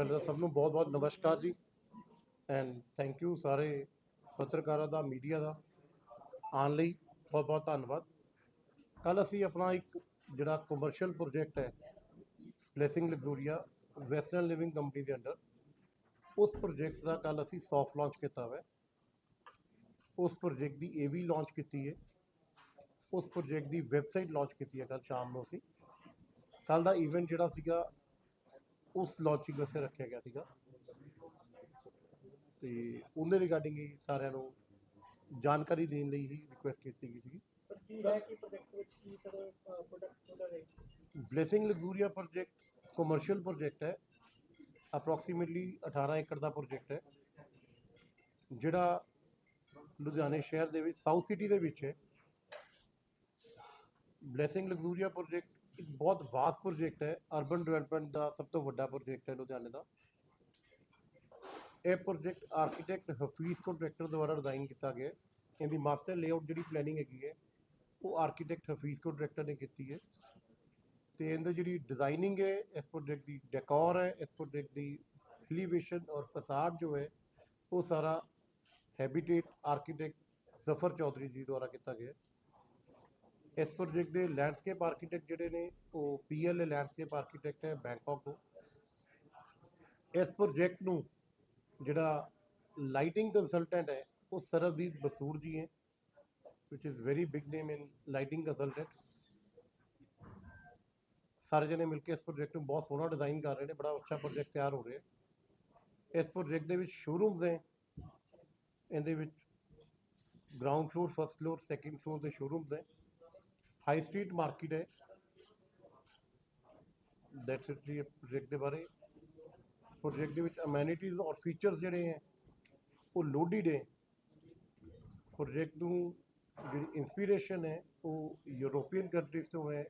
ਪਹਿਲਾਂ ਤਾਂ ਸਭ ਨੂੰ ਬਹੁਤ-ਬਹੁਤ ਨਮਸਕਾਰ ਜੀ। ਐਂਡ ਥੈਂਕ ਯੂ ਸਾਰੇ ਪੱਤਰਕਾਰਾਂ ਦਾ, ਮੀਡੀਆ ਦਾ ਆਉਣ ਲਈ ਬਹੁਤ-ਬਹੁਤ ਧੰਨਵਾਦ। ਕੱਲ ਅਸੀਂ ਆਪਣਾ ਇੱਕ ਜਿਹੜਾ ਕਮਰਸ਼ੀਅਲ ਪ੍ਰੋਜੈਕਟ ਹੈ blessing luxuria western living company ਦੇ ਅੰਡਰ, ਉਸ ਪ੍ਰੋਜੈਕਟ ਦਾ ਕੱਲ ਅਸੀਂ ਸੌਫਟ ਲਾਂਚ ਕੀਤਾ ਹੋਇਆ। ਉਸ ਪ੍ਰੋਜੈਕਟ ਦੀ ਏਵੀ ਲਾਂਚ ਕੀਤੀ ਹੈ। ਉਸ ਪ੍ਰੋਜੈਕਟ ਦੀ ਵੈਬਸਾਈਟ ਲਾਂਚ ਕੀਤੀ ਹੈ ਕੱਲ ਸ਼ਾਮ ਨੂੰ ਅਸੀਂ। ਕੱਲ ਦਾ ਇਵੈਂਟ ਜਿਹੜਾ ਸੀਗਾ ਉਸ ਲਾਂਚਿੰਗ ਵਾਸਤੇ ਰੱਖਿਆ ਗਿਆ ਸੀਗਾ। ਤੇ ਉਹਦੇ ਰਿਗਾਰਡਿੰਗ ਹੀ ਸਾਰਿਆਂ ਨੂੰ ਜਾਣਕਾਰੀ ਦੇਣ ਲਈ ਹੀ ਰਿਕੁਐਸਟ ਕੀਤੀ ਗਈ ਸੀ ਸਰ ਕੀ ਹੈ ਕਿ ਪ੍ਰੋਜੈਕਟ ਵਿੱਚ ਕੀ ਸਰ ਪ੍ਰੋਡਕਟ ਉਹਦਾ ਹੈ? Blessing luxuria project commercial project ਹੈ। ਅਪਰੋਕਸੀਮੇਟਲੀ 18 ਏਕੜ ਦਾ ਪ੍ਰੋਜੈਕਟ ਹੈ। ਜਿਹੜਾ ਲੁਧਿਆਣੇ ਸ਼ਹਿਰ ਦੇ ਵਿੱਚ ਸਾਊਥ ਸਿਟੀ ਦੇ ਵਿੱਚ ਹੈ। ਬਲੇਸਿੰਗ ਲਗਜ਼ੂਰੀਆ ਪ੍ਰੋਜੈਕਟ ਇੱਕ ਬਹੁਤ ਵਾਸਟ ਪ੍ਰੋਜੈਕਟ ਹੈ ਅਰਬਨ ਡਿਵੈਲਪਮੈਂਟ ਦਾ ਸਭ ਤੋਂ ਵੱਡਾ ਪ੍ਰੋਜੈਕਟ ਹੈ ਲੁਧਿਆਣੇ ਦਾ। ਇਹ ਪ੍ਰੋਜੈਕਟ ਆਰਕੀਟੈਕਟ ਹਫੀਜ਼ ਕੰਟਰੈਕਟਰ ਦੁਆਰਾ ਡਿਜ਼ਾਈਨ ਕੀਤਾ ਗਿਆ ਇਹਦੀ ਮਾਸਟਰ ਲੇਆਊਟ ਜਿਹੜੀ ਪਲੈਨਿੰਗ ਹੈਗੀ ਹੈ, ਉਹ ਆਰਕੀਟੈਕਟ ਹਫੀਜ਼ ਕੰਟਰੈਕਟਰ ਨੇ ਕੀਤੀ ਹੈ। ਤੇ ਇਹਦੀ ਜਿਹੜੀ ਡਿਜ਼ਾਈਨਿੰਗ ਹੈ, ਇਸ ਪ੍ਰੋਜੈਕਟ ਦੀ ਡੈਕੋਰ ਹੈ, ਇਸ ਪ੍ਰੋਜੈਕਟ ਦੀ ਐਲੀਵੇਸ਼ਨ ਔਰ ਫਸਾਡ ਜੋ ਹੈ, ਉਹ ਸਾਰਾ ਹੈਬਿਟੇਟ ਆਰਕੀਟੈਕਟ ਜ਼ਫਰ ਚੌਧਰੀ ਜੀ ਦੁਆਰਾ ਕੀਤਾ ਗਿਆ ਇਸ ਪ੍ਰੋਜੈਕਟ ਦੇ ਲੈਂਡਸਕੇਪ ਆਰਕੀਟੈਕਟ ਜਿਹੜੇ ਨੇ, ਉਹ ਪੀਐਲਏ ਲੈਂਡਸਕੇਪ ਆਰਕੀਟੈਕਟ ਹੈ ਬੈਂਕਾਕ ਤੋਂ। ਇਸ ਪ੍ਰੋਜੈਕਟ ਨੂੰ ਜਿਹੜਾ ਲਾਈਟਿੰਗ ਕੰਸਲਟੈਂਟ ਹੈ, ਉਹ ਸਰਬਜੀਤ ਬਸੂਰ ਜੀ ਹੈ, which is very big name in lighting consultant ਸਾਰੇ ਜਣੇ ਮਿਲ ਕੇ ਇਸ ਪ੍ਰੋਜੈਕਟ ਨੂੰ ਬਹੁਤ ਸੋਹਣਾ ਡਿਜ਼ਾਈਨ ਕਰ ਰਹੇ ਨੇ, ਬੜਾ ਅੱਛਾ ਪ੍ਰੋਜੈਕਟ ਤਿਆਰ ਹੋ ਰਿਹਾ। ਇਸ ਪ੍ਰੋਜੈਕਟ ਦੇ ਵਿੱਚ ਸ਼ੋਰੂਮਸ ਹੈ। ਇਹਦੇ ਵਿੱਚ ground floor first floor second floor ਦੇ ਸ਼ੋਰੂਮਸ ਹੈ। ਹਾਈ ਸਟਰੀਟ ਮਾਰਕੀਟ ਹੈ। ਦੈਟਸ ਇਟ ਜੀ ਪ੍ਰੋਜੈਕਟ ਦੇ ਬਾਰੇ। ਪ੍ਰੋਜੈਕਟ ਦੇ ਵਿੱਚ ਅਮੈਨਿਟੀਜ਼ ਔਰ ਫੀਚਰਸ ਜਿਹੜੇ ਹੈ, ਉਹ ਲੋਡਿਡ ਹੈ। ਪ੍ਰੋਜੈਕਟ ਨੂੰ ਜਿਹੜੀ ਇਨਸਪੀਰੇਸ਼ਨ ਹੈ, ਉਹ ਯੂਰੋਪੀਅਨ ਕੰਟਰੀਜ਼ ਤੋਂ ਹੈ।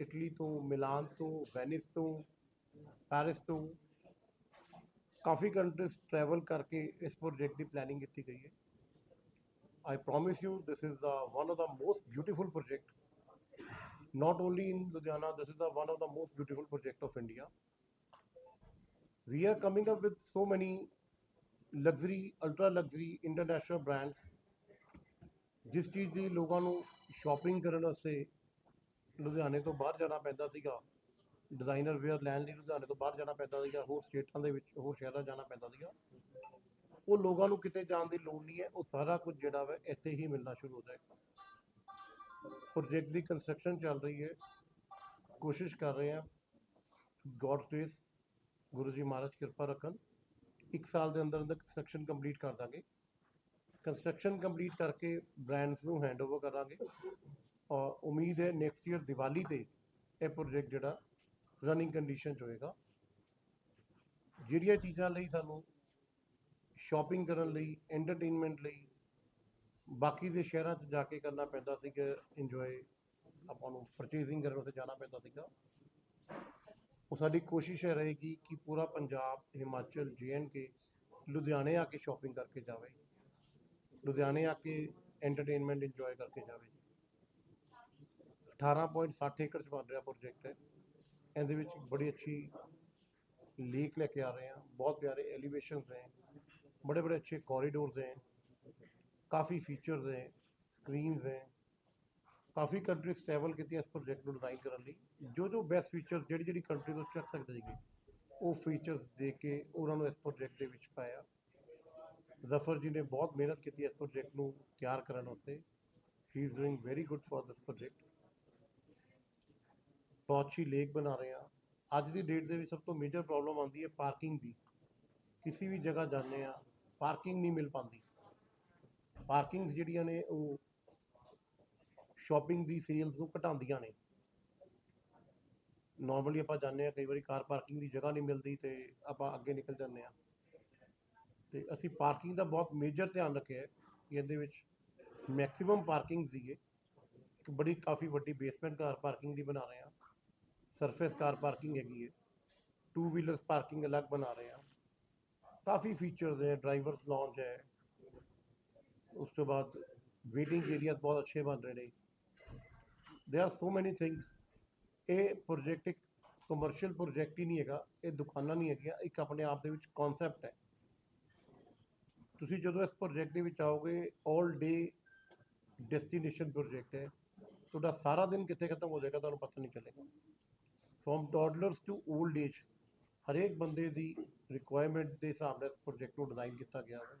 ਇਟਲੀ ਤੋਂ ਮਿਲਾਨ ਤੋਂ ਵੈਨਿਸ ਤੋਂ ਪੈਰਿਸ ਤੋਂ। ਕਾਫੀ ਕੰਟਰੀਜ਼ ਟਰੈਵਲ ਕਰਕੇ ਇਸ ਪ੍ਰੋਜੈਕਟ ਦੀ ਪਲੈਨਿੰਗ ਕੀਤੀ ਗਈ ਹੈ। I promise you this is the one of the most beautiful project not only in Ludhiana this is the one of the most beautiful project of India we are coming up with so many luxury ultra luxury international brands ਜਿਸ ਚੀਜ਼ ਦੀ ਲੋਕਾਂ ਨੂੰ shopping ਕਰਨ ਵਾਸਤੇ ਲੁਧਿਆਣੇ ਤੋਂ ਬਾਹਰ ਜਾਣਾ ਪੈਂਦਾ ਸੀਗਾ ਡਿਜ਼ਾਈਨਰ ਵੇਅਰ ਲੈਣ ਲਈ ਲੁਧਿਆਣੇ ਤੋਂ ਬਾਹਰ ਜਾਣਾ ਪੈਂਦਾ ਸੀਗਾ ਹੋਰ ਸਟੇਟਾਂ ਦੇ ਵਿੱਚ ਹੋਰ ਸ਼ਹਿਰਾਂ ਜਾਣਾ ਪੈਂਦਾ ਸੀਗਾ ਉਹ ਲੋਕਾਂ ਨੂੰ ਕਿਤੇ ਜਾਣ ਦੀ ਲੋੜ ਨਹੀਂ ਹੈ ਉਹ ਸਾਰਾ ਕੁਝ ਜਿਹੜਾ ਵਾ ਇੱਥੇ ਹੀ ਮਿਲਣਾ ਸ਼ੁਰੂ ਹੋ ਜਾਏਗਾ ਪ੍ਰੋਜੈਕਟ ਦੀ ਕੰਸਟਰਕਸ਼ਨ ਚੱਲ ਰਹੀ ਹੈ। ਕੋਸ਼ਿਸ਼ ਕਰ ਰਹੇ ਹਾਂ। ਗੋਡਸ ਗ੍ਰੇਸ ਗੁਰੂ ਜੀ ਮਹਾਰਾਜ ਕਿਰਪਾ ਰੱਖਣ। ਇੱਕ ਸਾਲ ਦੇ ਅੰਦਰ ਅੰਦਰ ਕੰਸਟਰਕਸ਼ਨ ਕੰਪਲੀਟ ਕਰ ਦਾਂਗੇ। ਕੰਸਟਰਕਸ਼ਨ ਕੰਪਲੀਟ ਕਰਕੇ ਬ੍ਰਾਂਡਸ ਨੂੰ ਹੈਂਡਓਵਰ ਕਰਾਂਗੇ। ਔਰ ਉਮੀਦ ਹੈ ਨੈਕਸਟ ਈਅਰ ਦੀਵਾਲੀ ਤੇ ਇਹ ਪ੍ਰੋਜੈਕਟ ਜਿਹੜਾ ਰਨਿੰਗ ਕੰਡੀਸ਼ਨ 'ਚ ਹੋਏਗਾ। ਜਿਹੜੀਆਂ ਚੀਜ਼ਾਂ ਲਈ ਸਾਨੂੰ ਸ਼ਾਪਿੰਗ ਕਰਨ ਲਈ ਐਂਟਰਟੇਨਮੈਂਟ ਲਈ ਬਾਕੀ ਦੇ ਸ਼ਹਿਰਾਂ 'ਚ ਜਾ ਕੇ ਕਰਨਾ ਪੈਂਦਾ ਸੀ ਕਿ ਇੰਜੋਏ ਆਪਾਂ ਨੂੰ ਪਰਚੇਸਿੰਗ ਕਰਨ ਵਾਸਤੇ ਜਾਣਾ ਪੈਂਦਾ ਸੀਗਾ। ਉਹ ਸਾਡੀ ਕੋਸ਼ਿਸ਼ ਹੈ ਰਹੇਗੀ ਕਿ ਪੂਰਾ ਪੰਜਾਬ, ਹਿਮਾਚਲ ਕੇ ਲੁਧਿਆਣੇ ਆ ਕੇ ਸ਼ਾਪਿੰਗ ਕਰਕੇ ਜਾਵੇ। ਲੁਧਿਆਣੇ ਆ ਕੇ ਐਂਟਰਟੇਨਮੈਂਟ ਇੰਜੋਏ ਕਰਕੇ ਜਾਵੇ। 18.60 ਏਕੜ ਚ ਬਣ ਰਿਹਾ ਪ੍ਰੋਜੈਕਟ ਹੈ ਇਹਦੇ ਵਿੱਚ ਬੜੀ ਅੱਛੀ ਲੀਕ ਲੈ ਕੇ ਆ ਰਹੇ ਹਾਂ। ਬਹੁਤ ਪਿਆਰੇ ਐਲੀਵੇਸ਼ਨਸ ਹੈ ਬੜੇ ਬੜੇ ਅੱਛੇ ਕੋਰੀਡੋਰਸ ਹੈ ਕਾਫੀ ਫੀਚਰਸ ਹੈ ਸਕਰੀਨਸ ਹੈ। ਕਾਫੀ ਕੰਟਰੀਜ਼ ਟ੍ਰੈਵਲ ਕੀਤੀ ਇਸ ਪ੍ਰੋਜੈਕਟ ਨੂੰ ਡਿਜ਼ਾਈਨ ਕਰਨ ਲਈ। ਜੋ ਜੋ ਬੈਸਟ ਫੀਚਰਸ ਜਿਹੜੀ ਜਿਹੜੀ ਕੰਟਰੀ ਤੋਂ ਚੱਕ ਸਕਦੇ ਸੀਗੇ, ਉਹ ਫੀਚਰਸ ਦੇ ਕੇ ਉਹਨਾਂ ਨੂੰ ਇਸ ਪ੍ਰੋਜੈਕਟ ਦੇ ਵਿੱਚ ਪਾਇਆ। ਜ਼ਫਰ ਜੀ ਨੇ ਬਹੁਤ ਮਿਹਨਤ ਕੀਤੀ ਇਸ ਪ੍ਰੋਜੈਕਟ ਨੂੰ ਤਿਆਰ ਕਰਨ ਵਾਸਤੇ। He is doing very good for this project ਬਹੁਤ ਹੀ ਲੇਕ ਬਣਾ ਰਹੇ ਆ ਅੱਜ ਦੀ ਡੇਟ ਦੇ ਵਿੱਚ ਸਭ ਤੋਂ ਮੇਜਰ ਪ੍ਰੋਬਲਮ ਆਉਂਦੀ ਹੈ ਪਾਰਕਿੰਗ ਦੀ। ਕਿਸੇ ਵੀ ਜਗ੍ਹਾ ਜਾਂਦੇ ਆ ਪਾਰਕਿੰਗ ਨਹੀਂ ਮਿਲ ਪਾਉਂਦੀ। ਪਾਰਕਿੰਗਸ ਜਿਹੜੀਆਂ ਨੇ ਉਹ ਸ਼ਾਪਿੰਗ ਦੀ ਸੇਲਸ ਨੂੰ ਘਟਾਉਂਦੀਆਂ ਨੇ। ਨਾਰਮਲੀ ਆਪਾਂ ਜਾਂਦੇ ਆ ਕਈ ਵਾਰੀ ਕਾਰ ਪਾਰਕਿੰਗ ਦੀ ਜਗ੍ਹਾ ਨਹੀਂ ਮਿਲਦੀ ਤੇ ਆਪਾਂ ਅੱਗੇ ਨਿਕਲ ਜਾਂਦੇ ਆ ਤੇ ਅਸੀਂ ਪਾਰਕਿੰਗ ਦਾ ਬਹੁਤ ਮੇਜਰ ਧਿਆਨ ਰੱਖਿਆ ਹੈ ਕਿ ਇਹਦੇ ਵਿੱਚ ਮੈਕਸਿਮਮ ਪਾਰਕਿੰਗ ਸੀਗੇ। ਇੱਕ ਬੜੀ, ਕਾਫੀ ਵੱਡੀ ਬੇਸਮੈਂਟ ਕਾਰ ਪਾਰਕਿੰਗ ਦੀ ਬਣਾ ਰਹੇ ਆ ਸਰਫੇਸ ਕਾਰ ਪਾਰਕਿੰਗ ਹੈਗੀ ਹੈ। ਟੂ ਵੀਲਰਸ ਪਾਰਕਿੰਗ ਅਲੱਗ ਬਣਾ ਰਹੇ ਆ ਕਾਫੀ ਫੀਚਰਸ ਹੈ ਡਰਾਈਵਰਸ ਲੌਂਜ ਹੈ। ਉਸ ਤੋਂ ਬਾਅਦ ਵੇਟਿੰਗ ਏਰੀਆਜ਼ ਬਹੁਤ ਅੱਛੇ ਬਣ ਰਹੇ ਨੇ। There are so many things ਇਹ ਪ੍ਰੋਜੈਕਟ ਇੱਕ ਕਮਰਸ਼ੀਅਲ ਪ੍ਰੋਜੈਕਟ ਹੀ ਨਹੀਂ ਹੈਗਾ, ਇਹ ਦੁਕਾਨਾਂ ਨਹੀਂ ਹੈਗੀਆਂ, ਇੱਕ ਆਪਣੇ ਆਪ ਦੇ ਵਿੱਚ ਕਨਸੈਪਟ ਹੈ। ਤੁਸੀਂ ਜਦੋਂ ਇਸ ਪ੍ਰੋਜੈਕਟ ਦੇ ਵਿੱਚ ਆਓਗੇ 올 ਡੇ ਡੈਸਟੀਨੇਸ਼ਨ ਪ੍ਰੋਜੈਕਟ ਹੈ। ਤੁਹਾਡਾ ਸਾਰਾ ਦਿਨ ਕਿੱਥੇ ਖਤਮ ਹੋ ਜਾਏਗਾ ਤੁਹਾਨੂੰ ਪਤਾ ਨਹੀਂ ਚੱਲੇਗਾ। From toddlers to old age ਹਰੇਕ ਬੰਦੇ ਦੀ ਰਿਕੁਆਇਰਮੈਂਟ ਦੇ ਹਿਸਾਬ ਨਾਲ ਇਸ ਪ੍ਰੋਜੈਕਟ ਨੂੰ ਡਿਜ਼ਾਈਨ ਕੀਤਾ ਗਿਆ ਹੈ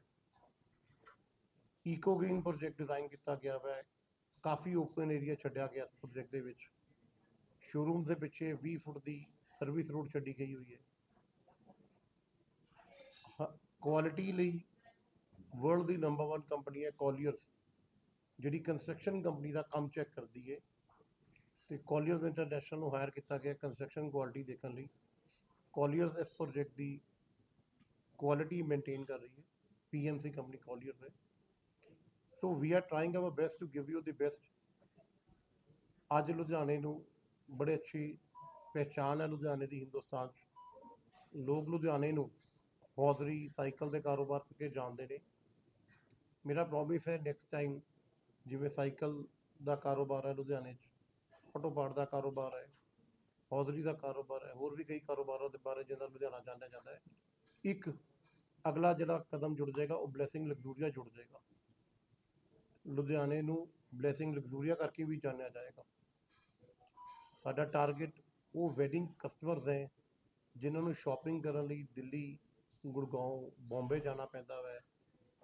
ਈਕੋ ਗ੍ਰੀਨ ਪ੍ਰੋਜੈਕਟ ਡਿਜ਼ਾਈਨ ਕੀਤਾ ਗਿਆ ਹੈ ਕਾਫੀ ਓਪਨ ਏਰੀਆ ਛੱਡਿਆ ਗਿਆ ਇਸ ਪ੍ਰੋਜੈਕਟ ਦੇ ਵਿੱਚ। ਸ਼ੋਰੂਮਸ ਦੇ ਪਿੱਛੇ 20 ਫੁੱਟ ਦੀ ਸਰਵਿਸ ਰੋਡ ਛੱਡੀ ਗਈ ਹੋਈ ਹੈ। ਕੁਆਲਿਟੀ ਲਈ ਵਰਲਡ ਦੀ ਨੰਬਰ 1 ਕੰਪਨੀ ਹੈ ਕੋਲੀਅਰਸ ਜਿਹੜੀ ਕੰਸਟਰਕਸ਼ਨ ਕੰਪਨੀ ਦਾ ਕੰਮ ਚੈੱਕ ਕਰਦੀ ਹੈ। ਤੇ ਕੋਲੀਅਰਸ ਇੰਟਰਨੈਸ਼ਨਲ ਨੂੰ ਹਾਇਰ ਕੀਤਾ ਗਿਆ ਕੰਸਟਰਕਸ਼ਨ ਕੁਆਲਿਟੀ ਦੇਖਣ ਲਈ। ਕੋਲੀਅਰਸ ਇਸ ਪ੍ਰੋਜੈਕਟ ਦੀ ਕੁਆਲਿਟੀ ਮੇਨਟੇਨ ਕਰ ਰਹੀ ਹੈ। ਪੀਐਮਸੀ ਕੰਪਨੀ ਕੋਲੀਅਰਸ ਹੈ। So we are trying our best to give you the best ਅੱਜ ਲੁਧਿਆਣੇ ਨੂੰ ਬੜੇ ਅੱਛੀ ਪਹਿਚਾਨ ਹੈ ਲੁਧਿਆਣੇ ਦੀ ਹਿੰਦੁਸਤਾਨ 'ਚ ਲੋਕ ਲੁਧਿਆਣੇ ਨੂੰ ਹੌਜ਼ਰੀ ਸਾਈਕਲ ਦੇ ਕਾਰੋਬਾਰ ਕਰਕੇ ਜਾਣਦੇ ਨੇ ਮੇਰਾ ਪ੍ਰੋਮਿਸ ਹੈ ਨੈਕਸਟ ਟਾਈਮ ਜਿਵੇਂ ਸਾਈਕਲ ਦਾ ਕਾਰੋਬਾਰ ਹੈ ਲੁਧਿਆਣੇ 'ਚ ਆਟੋ ਪਾਰਟ ਦਾ ਕਾਰੋਬਾਰ ਹੈ ਹੌਜ਼ਰੀ ਦਾ ਕਾਰੋਬਾਰ ਹੈ ਹੋਰ ਵੀ ਕਈ ਕਾਰੋਬਾਰਾਂ ਦੇ ਬਾਰੇ ਜਿਹਨਾਂ ਲੁਧਿਆਣਾ ਜਾਣਿਆ ਜਾਂਦਾ ਹੈ ਇੱਕ ਅਗਲਾ ਜਿਹੜਾ ਕਦਮ ਜੁੜ ਜਾਏਗਾ ਉਹ ਬਲੇਸਿੰਗ ਲਗਜ਼ੂਰੀਆ ਜੁੜ ਜਾਏਗਾ ਲੁਧਿਆਣੇ ਨੂੰ ਬਲੇਸਿੰਗ ਲਗਜ਼ੂਰੀਆ ਕਰਕੇ ਵੀ ਜਾਣਿਆ ਜਾਏਗਾ। ਸਾਡਾ ਟਾਰਗੇਟ ਉਹ ਵੈਡਿੰਗ ਕਸਟਮਰਸ ਹੈ, ਜਿਨ੍ਹਾਂ ਨੂੰ ਸ਼ਾਪਿੰਗ ਕਰਨ ਲਈ ਦਿੱਲੀ, ਗੁੜਗਾਉਂ, ਬੰਬੇ ਜਾਣਾ ਪੈਂਦਾ ਹੈ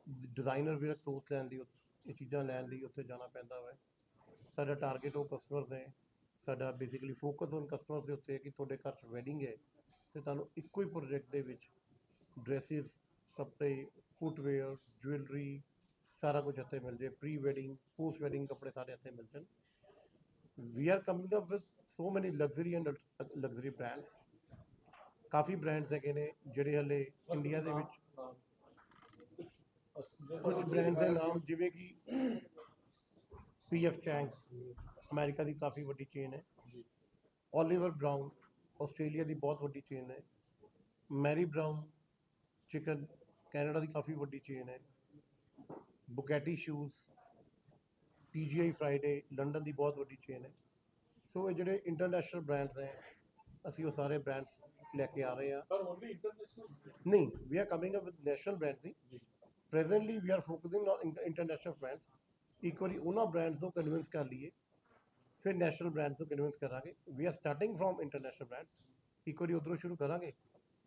ਡਿਜ਼ਾਈਨਰ ਵੀਅਰ ਕਲੋਥ ਲੈਣ ਲਈ ਇਹ ਚੀਜ਼ਾਂ ਲੈਣ ਲਈ ਉੱਥੇ ਜਾਣਾ ਪੈਂਦਾ ਹੈ ਸਾਡਾ ਟਾਰਗੇਟ ਉਹ ਕਸਟਮਰਸ ਹੈ। ਸਾਡਾ ਬੇਸਿਕਲੀ ਫੋਕਸ ਔਨ ਕਸਟਮਰਸ ਦੇ ਉੱਤੇ ਕਿ ਤੁਹਾਡੇ ਘਰ 'ਚ ਵੈਡਿੰਗ ਹੈ ਤੇ ਤੁਹਾਨੂੰ ਇੱਕੋ ਹੀ ਪ੍ਰੋਜੈਕਟ ਦੇ ਵਿੱਚ ਡਰੈਸਿਸ ਕੱਪੜੇ ਫੁੱਟਵੇਅਰ ਜੁਐਲਰੀ ਸਾਰਾ ਕੁਝ ਇੱਥੇ ਮਿਲ ਜੇ ਪ੍ਰੀ ਵੈਡਿੰਗ ਪੋਸਟ ਵੈਡਿੰਗ ਕੱਪੜੇ ਸਾਰੇ ਇੱਥੇ ਮਿਲ ਜਾਣ। We are coming up with so many luxury and luxury brands coffee brands ਹੈਗੇ ਨੇ ਜਿਹੜੇ ਹਲੇ ਇੰਡੀਆ ਦੇ ਵਿੱਚ। ਕੁਝ ਬ੍ਰਾਂਡਸ ਦੇ ਨਾਮ ਜਿਵੇਂ ਕਿ ਪੀਐਫ ਚੈਂਗਸ ਅਮਰੀਕਾ ਦੀ ਕਾਫੀ ਵੱਡੀ ਚੇਨ ਹੈ। ਓਲੀਵਰ ਬ੍ਰਾਊਨ ਆਸਟ੍ਰੇਲੀਆ ਦੀ ਬਹੁਤ ਵੱਡੀ ਚੇਨ ਹੈ। ਮੈਰੀ ਬ੍ਰਾਊਨ ਚਿਕਨ ਕੈਨੇਡਾ ਦੀ ਕਾਫੀ ਵੱਡੀ ਚੇਨ ਹੈ। Bugatti shoes PGI Friday London ਦੀ ਬਹੁਤ ਵੱਡੀ ਚੇਨ ਹੈ। ਸੋ ਇਹ ਜਿਹੜੇ ਇੰਟਰਨੈਸ਼ਨਲ ਬ੍ਰਾਂਡਸ ਹੈ ਅਸੀਂ ਉਹ ਸਾਰੇ ਬ੍ਰਾਂਡਸ ਲੈ ਕੇ ਆ ਰਹੇ ਹਾਂ। ਪਰ ਓਨਲੀ ਇੰਟਰਨੈਸ਼ਨਲ ਨਹੀਂ we are coming up with national brands he presently we are focusing on inter- international brands ਇੱਕ ਵਾਰੀ ਉਹਨਾਂ ਬ੍ਰਾਂਡਸ ਨੂੰ ਕਨਵਿੰਸ ਕਰ ਲਈਏ। ਫਿਰ ਨੈਸ਼ਨਲ ਬ੍ਰਾਂਡਸ ਨੂੰ ਕਨਵਿੰਸ ਕਰਾਂਗੇ। We are starting from international brands ਇੱਕ ਵਾਰੀ ਉਧਰੋਂ ਸ਼ੁਰੂ ਕਰਾਂਗੇ।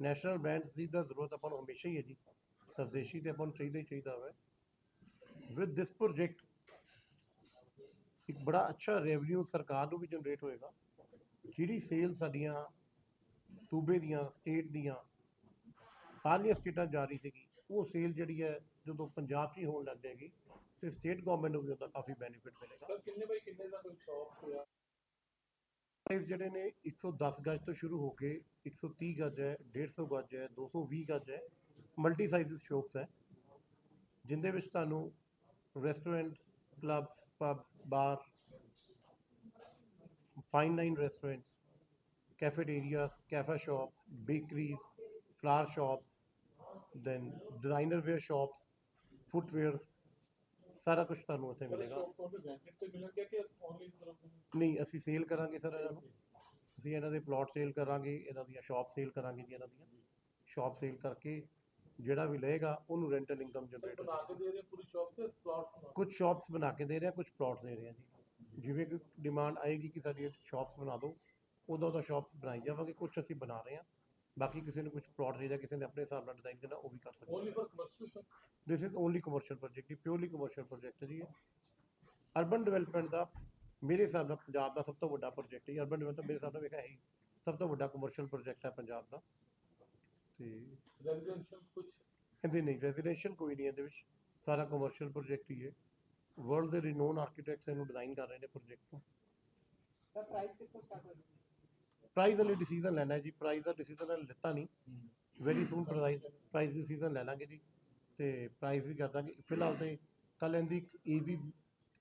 ਨੈਸ਼ਨਲ ਬ੍ਰਾਂਡਸ ਦੀ ਤਾਂ ਜ਼ਰੂਰਤ ਆਪਾਂ ਨੂੰ ਹਮੇਸ਼ਾ ਹੀ ਹੈ ਜੀ। ਸਵਦੇਸ਼ੀ ਤੇ ਆਪਾਂ ਨੂੰ ਚਾਹੀਦਾ ਹੀ ਚਾਹੀਦਾ ਹੈ ਵਿਦ ਦਿਸ ਪ੍ਰੋਜੈਕਟ ਇੱਕ ਬੜਾ ਅੱਛਾ ਰੈਵਨਿਊ ਸਰਕਾਰ ਨੂੰ ਵੀ ਜਨਰੇਟ ਹੋਏਗਾ। ਜਿਹੜੀ ਸੇਲ ਸਾਡੀਆਂ ਸੂਬੇ ਦੀਆਂ ਸਟੇਟ ਦੀਆਂ ਬਾਹਰਲੀਆਂ ਸਟੇਟਾਂ ਜਾ ਰਹੀ ਸੀਗੀ ਉਹ ਸੇਲ ਜਿਹੜੀ ਹੈ ਜਦੋਂ ਪੰਜਾਬ 'ਚ ਹੀ ਹੋਣ ਲੱਗ ਜਾਏਗੀ ਤੇ ਸਟੇਟ ਗਵਰਨਮੈਂਟ ਨੂੰ ਵੀ ਉਹਦਾ ਕਾਫੀ ਬੈਨੀਫਿਟ ਮਿਲੇਗਾ। ਸਰ ਕਿੰਨੇ ਬਾਈ ਕਿੰਨੇ ਦਾ ਕੋਈ ਸ਼ੌਪ ਹੋਇਆ ਪ੍ਰਾਈਸ ਜਿਹੜੇ ਨੇ 110 ਗਜ ਤੋਂ ਸ਼ੁਰੂ ਹੋ ਕੇ 130 ਗਜ ਹੈ 150 ਗਜ ਹੈ 220 ਗਜ ਹੈ ਮਲਟੀ ਸਾਈਜ਼ਸ ਸ਼ੋਪਸ ਹੈ ਜਿੰਦੇ ਵਿੱਚ ਤੁਹਾਨੂੰ restaurants clubs pubs bar fine line restaurants cafeterias, cafe shops, bakeries, flower shops, then designer wear shops, footwears ਸਾਰਾ ਕੁਝ ਤੁਹਾਨੂੰ ਉੱਥੇ ਸਰ ਮਿਲੇਗਾ ਸ਼ੌਪ ਤੋਂ ਰੈਂਟਡ ਤੇ ਮਿਲਣਗੇ ਕਿ ਓਨਲੀ ਮਤਲਬ ਨਹੀਂ ਅਸੀਂ ਸੇਲ ਕਰਾਂਗੇ ਸਰ ਇਹਨਾਂ ਨੂੰ ਅਸੀਂ ਇਹਨਾਂ ਦੇ ਪਲਾਟ ਸੇਲ ਕਰਾਂਗੇ ਇਹਨਾਂ ਦੀਆਂ ਸ਼ਾਪ ਸੇਲ ਕਰਾਂਗੇ ਜੀ ਇਹਨਾਂ ਦੀਆਂ ਸ਼ਾਪ ਸੇਲ ਕਰਕੇ ਜਿਹੜਾ ਵੀ ਲਏਗਾ ਉਹਨੂੰ ਰੈਂਟਲ ਇਨਕਮ ਜਨਰੇਟ ਬਣਾ ਕੇ ਦੇ ਰਹੇ ਪੂਰੀ ਸ਼ੌਪ ਤੇ ਪਲਾਟਸ ਕੁਝ ਸ਼ਾਪਸ ਬਣਾ ਕੇ ਦੇ ਰਹੇ ਆ ਕੁਝ ਪਲਾਟਸ ਦੇ ਰਹੇ ਆ ਜੀ। ਜਿਵੇਂ ਕਿ ਡਿਮਾਂਡ ਆਏਗੀ ਕਿ ਸਾਡੀ ਸ਼ਾਪਸ ਬਣਾ ਦਿਓ ਉਦੋਂ ਦਾ ਸ਼ਾਪਸ ਬਣਾਈ ਜਾਵਾਂਗੇ ਕੁਝ ਅਸੀਂ ਬਣਾ ਰਹੇ ਹਾਂ। ਬਾਕੀ ਕਿਸੇ ਨੂੰ ਕੁਝ ਪਲਾਟ ਚਾਹੀਦਾ ਕਿਸੇ ਨੇ ਆਪਣੇ ਹਿਸਾਬ ਨਾਲ ਡਿਜ਼ਾਈਨ ਕਰਨਾ ਉਹ ਵੀ ਕਰ ਸਕਦਾ only for commercial sir this is only commercial project he purely commercial project ਹੈ ਜੀ। ਅਰਬਨ ਡਿਵੈਲਪਮੈਂਟ ਦਾ ਮੇਰੇ ਹਿਸਾਬ ਨਾਲ ਪੰਜਾਬ ਦਾ ਸਭ ਤੋਂ ਵੱਡਾ ਪ੍ਰੋਜੈਕਟ ਹੈ ਅਰਬਨ ਡਿਵੈਲਪਮੈਂਟ ਮੇਰੇ ਹਿਸਾਬ ਨਾਲ ਵੇਖਿਆ ਹੈ ਸਭ ਤੋਂ ਵੱਡਾ ਕਮਰਸ਼ੀਅਲ ਪ੍ਰੋਜੈਕਟ ਹੈ ਪੰਜਾਬ ਦਾ। ਤੇ ਰੈਜ਼ੀਡੈਂਸ਼ੀਅਲ ਕੁਝ ਇਹਦੇ ਨਹੀਂ ਰੈਜ਼ੀਡੈਂਸ਼ੀਅਲ ਕੋਈ ਨਹੀਂ ਇਹਦੇ ਵਿੱਚ। ਸਾਰਾ ਕਮਰਸ਼ੀਅਲ ਪ੍ਰੋਜੈਕਟ ਹੀ ਹੈ। ਵਰਲਡ ਦੇ ਰਿਨੋਨ ਆਰਕੀਟੈਕਟਸ ਇਹਨੂੰ ਡਿਜ਼ਾਈਨ ਕਰ ਰਹੇ ਨੇ ਪ੍ਰੋਜੈਕਟ ਨੂੰ। ਸਰ ਪ੍ਰਾਈਸ ਕਿੱਥੋਂ ਸਟਾਰਟ ਹੋਏਗਾ ਪ੍ਰਾਈਸ ਵਾਲੀ ਡਿਸੀਜਨ ਲੈਣਾ ਹੈ ਜੀ। ਪ੍ਰਾਈਸ ਦਾ ਡਿਸੀਜਨ ਲਿੱਤਾ ਨਹੀਂ। Very soon price price decision ਲੈ ਲਾਂਗੇ ਜੀ। ਤੇ ਪ੍ਰਾਈਸ ਵੀ ਕਰ ਦਾਂਗੇ। ਫਿਲਹਾਲ ਤੇ ਕੱਲ ਇਹਦੀ ਇੱਕ ਇਹ ਵੀ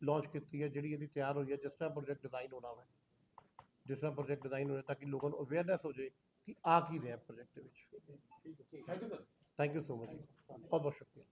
ਲਾਂਚ ਕੀਤੀ ਹੈ ਜਿਹੜੀ ਇਹਦੀ ਤਿਆਰ ਹੋਈ ਹੈ। ਜਿਸ ਤਰ੍ਹਾਂ ਪ੍ਰੋਜੈਕਟ ਡਿਜ਼ਾਈਨ ਹੋਣਾ ਹੈ ਜਿਸ ਤਰ੍ਹਾਂ ਪ੍ਰੋਜੈਕਟ ਡਿਜ਼ਾਈਨ ਹੋਣਾ ਤਾਂ ਕਿ ਲੋਕਾਂ ਨੂੰ ਅਵੇਅਰਨੈਸ ਹੋ ਜਾਏ। ਕਿ ਆ ਕੀ ਰਿਹਾ ਪ੍ਰੋਜੈਕਟ ਦੇ ਵਿੱਚ? Thank you sir thank you so much ਬਹੁਤ ਬਹੁਤ ਸ਼ੁਕਰੀਆ।